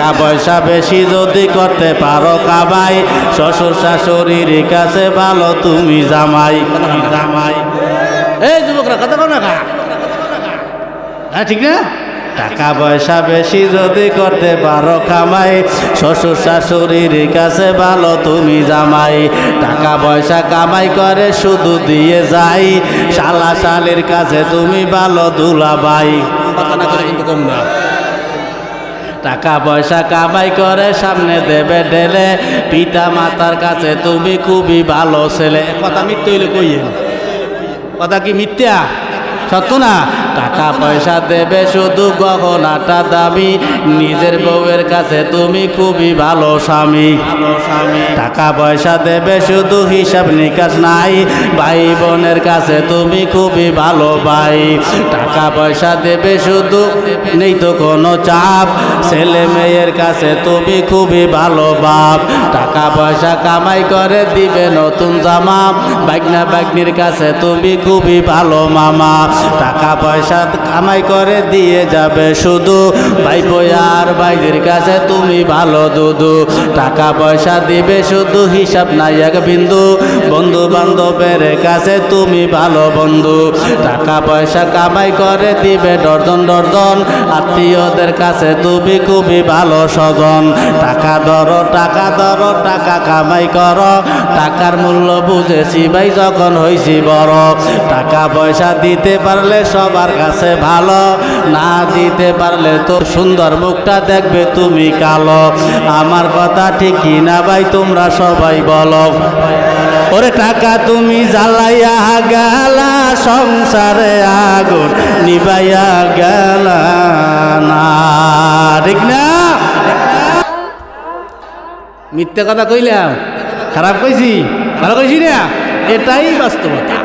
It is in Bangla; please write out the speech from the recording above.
টাকা পয়সা বেশি যদি করতে পারো কামাই, শ্বশুর শাশুড়ির কাছে ভালো তুমি জামাই জামাই। এই যুবকরা, কথা না হ্যাঁ ঠিক না? টাকা পয়সা বেশি যদি করতে পারো কামাই, শ্বশুর শাশুড়ির কাছে ভালো তুমি জামাই। টাকা পয়সা কামাই করে শুধু দিয়ে যাই, শালা শালির কাছে তুমি ভালো দুলাবাই। কম না। টাকা পয়সা কামাই করে, সামনে দেবে ঢেলে। পিতা মাতার কাছে তুমি খুবই ভালো ছেলে। কথা মিথ্যে হইলে কইয়েন কথা কি মিথ্যা? সত্য না? টাকা পয়সা দেবে শুধু গহনাটা দামি। নিজের বউয়ের কাছে তুমি খুবই ভালো স্বামী। টাকা পয়সা দেবে শুধু হিসাব নিকাশ নাই। ভাই বোনের কাছে তুমি খুবই ভালো ভাই। টাকা পয়সা দেবে শুধু নেই তো কোনো চাপ। ছেলে মেয়ের কাছে তুমি খুবই ভালো বাপ। টাকা পয়সা কামাই করে দিবে নতুন জামা। বাগনা বাগনির কাছে তুমি খুবই ভালো মামা। টাকা পয়সা কামাই করে দিয়ে যাবে শুধু। ভাই আর ভাইদের কাছে তুমি ভালো দুদু টাকা পয়সা দিবে শুধু, হিসাব নাই এক বিন্দু। বন্ধু বান্ধবের কাছে তুমি ভালো বন্ধু। টাকা পয়সা কামাই করে দিবে ডর্জন ডর্জন। আত্মীয়দের কাছে তুমি খুবই ভালো স্বজন। টাকা ধরো টাকা ধরো, টাকা কামাই করো। টাকার মূল্য বুঝেছি ভাই, যখন হয়েছি বড়। টাকা পয়সা দিতে পারলে সবার কাছে ভালো না দিতে পারলে তো সুন্দর মুখটা দেখবে তুমি কালো। আমার কথা ঠিক না ভাই, তোমরা সবাই বলো। ওরে টাকা তুমি জ্বালাইয়া গেলা, সংসারে আগুন নিবাইয়া গেলা না। না? মিথ্যে কথা কইলাম, খারাপ কইছি, ভালো কইছি না? এটাই বাস্তবতা।